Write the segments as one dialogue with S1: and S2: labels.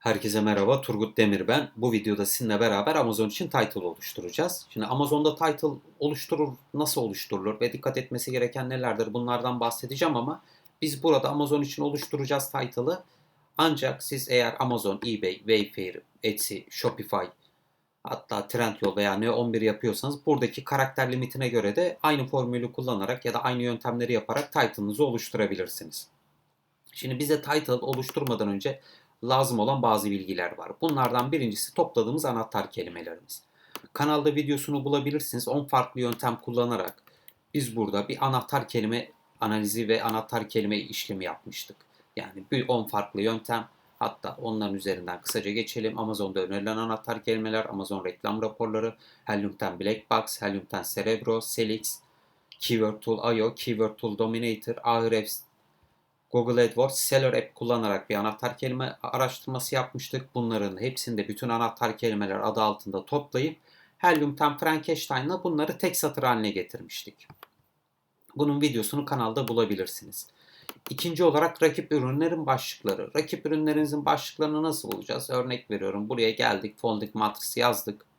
S1: Herkese merhaba, Turgut Demir ben. Bu videoda sizinle beraber Amazon için title oluşturacağız. Şimdi Amazon'da title oluşturur, nasıl oluşturulur ve dikkat etmesi gereken nelerdir bunlardan bahsedeceğim ama biz burada Amazon için oluşturacağız title'ı. Ancak siz eğer Amazon, eBay, Wayfair, Etsy, Shopify hatta Trendyol veya Ne11 yapıyorsanız buradaki karakter limitine göre de aynı formülü kullanarak ya da aynı yöntemleri yaparak title'ınızı oluşturabilirsiniz. Şimdi bize title oluşturmadan önce lazım olan bazı bilgiler var. Bunlardan birincisi topladığımız anahtar kelimelerimiz. Kanalda videosunu bulabilirsiniz. 10 farklı yöntem kullanarak biz burada bir anahtar kelime analizi ve anahtar kelime işlemi yapmıştık. Yani bir 10 farklı yöntem hatta onların üzerinden kısaca geçelim. Amazon'da önerilen anahtar kelimeler, Amazon reklam raporları, Helium'ten Black Box, Helium'ten Cerebro, Selix, Keyword Tool IO, Keyword Tool Dominator, Ahrefs, Google AdWords Seller App kullanarak bir anahtar kelime araştırması yapmıştık. Bunların hepsini de bütün anahtar kelimeler adı altında toplayıp Helium'tan Frankenstein'la bunları tek satır haline getirmiştik. Bunun videosunu kanalda bulabilirsiniz. İkinci olarak rakip ürünlerin başlıkları. Rakip ürünlerinizin başlıklarını nasıl bulacağız? Örnek veriyorum. Buraya geldik. Folding Matrix yazdık.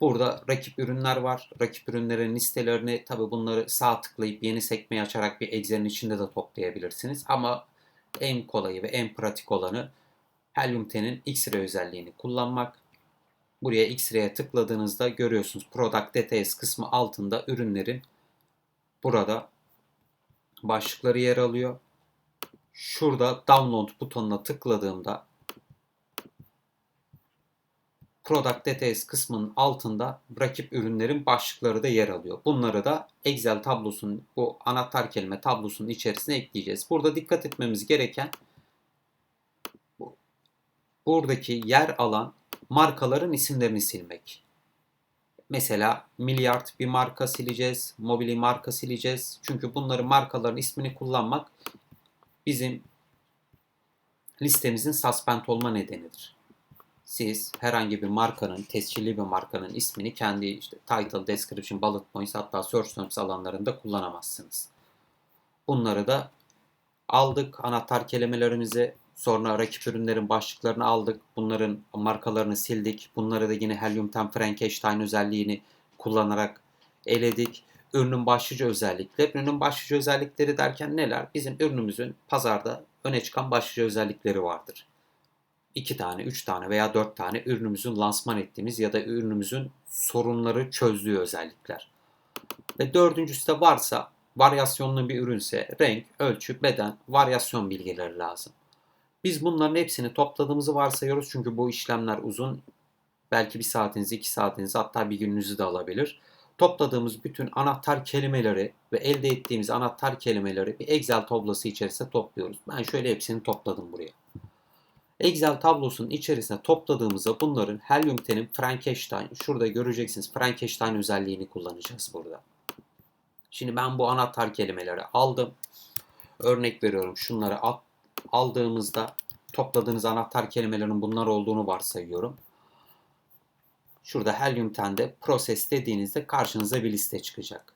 S1: Burada rakip ürünler var. Rakip ürünlerin listelerini tabi bunları sağ tıklayıp yeni sekmeyi açarak bir Excel'in içinde de toplayabilirsiniz. Ama en kolayı ve en pratik olanı Helium 10'in X-Ray özelliğini kullanmak. Buraya X-Ray'e tıkladığınızda görüyorsunuz Product Details kısmı altında ürünlerin burada başlıkları yer alıyor. Şurada download butonuna tıkladığımda Product Details kısmının altında rakip ürünlerin başlıkları da yer alıyor. Bunları da Excel tablosunun bu anahtar kelime tablosunun içerisine ekleyeceğiz. Burada dikkat etmemiz gereken buradaki yer alan markaların isimlerini silmek. Mesela Milyard bir marka sileceğiz, Mobili marka sileceğiz. Çünkü bunların markaların ismini kullanmak bizim listemizin suspend olma nedenidir siz herhangi bir markanın, tescilli bir markanın ismini kendi işte title, description, bullet points hatta search terms alanlarında kullanamazsınız. Bunları da aldık anahtar kelimelerimizi sonra rakip ürünlerin başlıklarını aldık. Bunların markalarını sildik. Bunları da yine Helium 10 Frankenstein özelliğini kullanarak eledik. Ürünün başlıca özellikleri. Ürünün başlıca özellikleri derken neler? Bizim ürünümüzün pazarda öne çıkan başlıca özellikleri vardır. 2 tane, 3 tane veya 4 tane ürünümüzün lansman ettiğimiz ya da ürünümüzün sorunları çözdüğü özellikler. Ve dördüncüsü de varsa varyasyonlu bir ürünse renk, ölçü, beden, varyasyon bilgileri lazım. Biz bunların hepsini topladığımızı varsayıyoruz çünkü bu işlemler uzun. Belki bir saatinizi, iki saatinizi hatta bir gününüzü de alabilir. Topladığımız bütün anahtar kelimeleri ve elde ettiğimiz anahtar kelimeleri bir Excel tablosu içerisinde topluyoruz. Ben şöyle hepsini topladım buraya. Excel tablosunun içerisine topladığımızda bunların Helium 10'in Frankenstein, şurada göreceksiniz Frankenstein özelliğini kullanacağız burada. Şimdi ben bu anahtar kelimeleri aldım. Örnek veriyorum şunları at, aldığımızda topladığınız anahtar kelimelerin bunlar olduğunu varsayıyorum. Şurada Helium 10'de Process dediğinizde karşınıza bir liste çıkacak.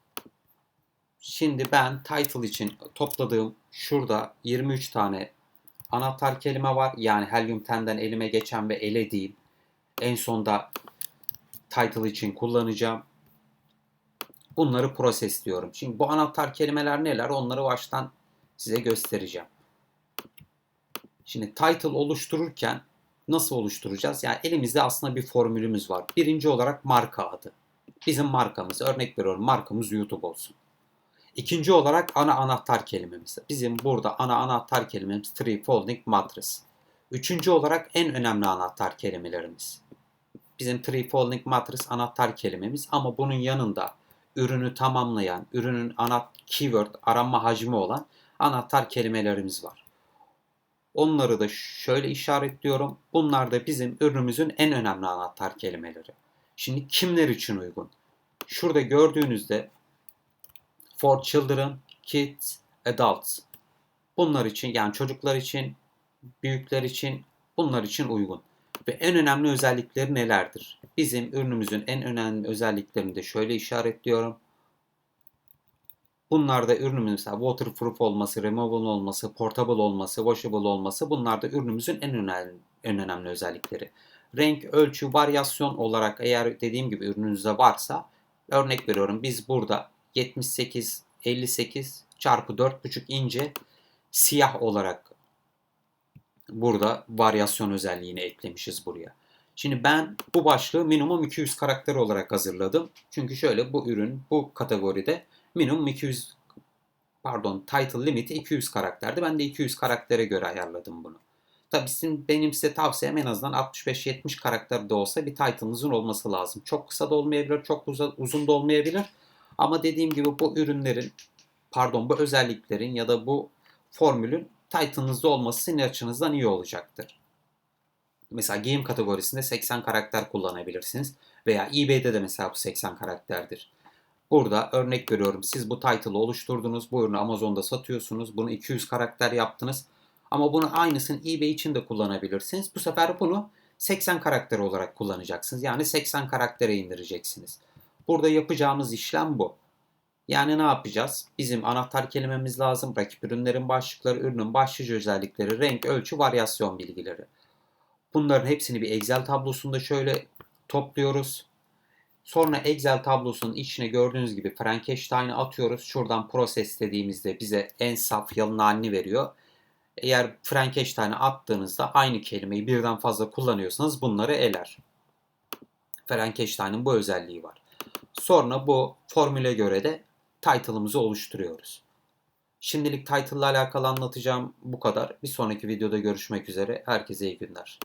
S1: Şimdi ben title için topladığım şurada 23 tane anahtar kelime var. Yani Helium 10'den elime geçen ve elediğim. En sonda title için kullanacağım. Bunları proses diyorum. Şimdi bu anahtar kelimeler neler? Onları baştan size göstereceğim. Şimdi title oluştururken nasıl oluşturacağız? Yani elimizde aslında bir formülümüz var. Birinci olarak marka adı. Bizim markamız, örnek veriyorum markamız YouTube olsun. İkinci olarak ana anahtar kelimemiz. Bizim burada ana anahtar kelimemiz three folding mattress. Üçüncü olarak en önemli anahtar kelimelerimiz. Bizim three folding mattress anahtar kelimemiz ama bunun yanında ürünü tamamlayan, ürünün ana keyword aranma hacmi olan anahtar kelimelerimiz var. Onları da şöyle işaretliyorum. Bunlar da bizim ürünümüzün en önemli anahtar kelimeleri. Şimdi kimler için uygun? Şurada gördüğünüzde for children, kids, adults. Bunlar için yani çocuklar için, büyükler için bunlar için uygun. Ve en önemli özellikleri nelerdir? Bizim ürünümüzün en önemli özelliklerini de şöyle işaretliyorum. Bunlar da ürünümüzün mesela waterproof olması, removable olması, portable olması, washable olması bunlar da ürünümüzün en önemli, en önemli özellikleri. Renk, ölçü, varyasyon olarak eğer dediğim gibi ürününüzde varsa örnek veriyorum biz burada 78 58 çarpı 4,5 ince siyah olarak burada varyasyon özelliğini eklemişiz buraya. Şimdi ben bu başlığı minimum 200 karakter olarak hazırladım. Çünkü şöyle bu ürün bu kategoride minimum 200 pardon title limiti 200 karakterdi. Ben de 200 karaktere göre ayarladım bunu. Tabii sizin, benim size tavsiyem en azından 65-70 karakter de olsa bir title'ınızın olması lazım. Çok kısa da olmayabilir, çok uzun da olmayabilir. Ama dediğim gibi bu ürünlerin, pardon bu özelliklerin ya da bu formülün title'ınızda olması sizin açınızdan iyi olacaktır. Mesela game kategorisinde 80 karakter kullanabilirsiniz. Veya eBay'de de mesela bu 80 karakterdir. Burada örnek veriyorum siz bu title'ı oluşturdunuz. Bu ürünü Amazon'da satıyorsunuz. Bunu 200 karakter yaptınız. Ama bunu aynısını eBay için de kullanabilirsiniz. Bu sefer bunu 80 karakter olarak kullanacaksınız. Yani 80 karaktere indireceksiniz. Burada yapacağımız işlem bu. Yani ne yapacağız? Bizim anahtar kelimemiz lazım. Rakip ürünlerin başlıkları, ürünün başlıca özellikleri, renk, ölçü, varyasyon bilgileri. Bunların hepsini bir Excel tablosunda şöyle topluyoruz. Sonra Excel tablosunun içine gördüğünüz gibi Frankenstein'ı atıyoruz. Şuradan proses dediğimizde bize en saf yalın halini veriyor. Eğer Frankenstein'ı attığınızda aynı kelimeyi birden fazla kullanıyorsanız bunları eler. Frankenstein'ın bu özelliği var. Sonra bu formüle göre de title'ımızı oluşturuyoruz. Şimdilik title ile alakalı anlatacağım bu kadar. Bir sonraki videoda görüşmek üzere. Herkese iyi günler.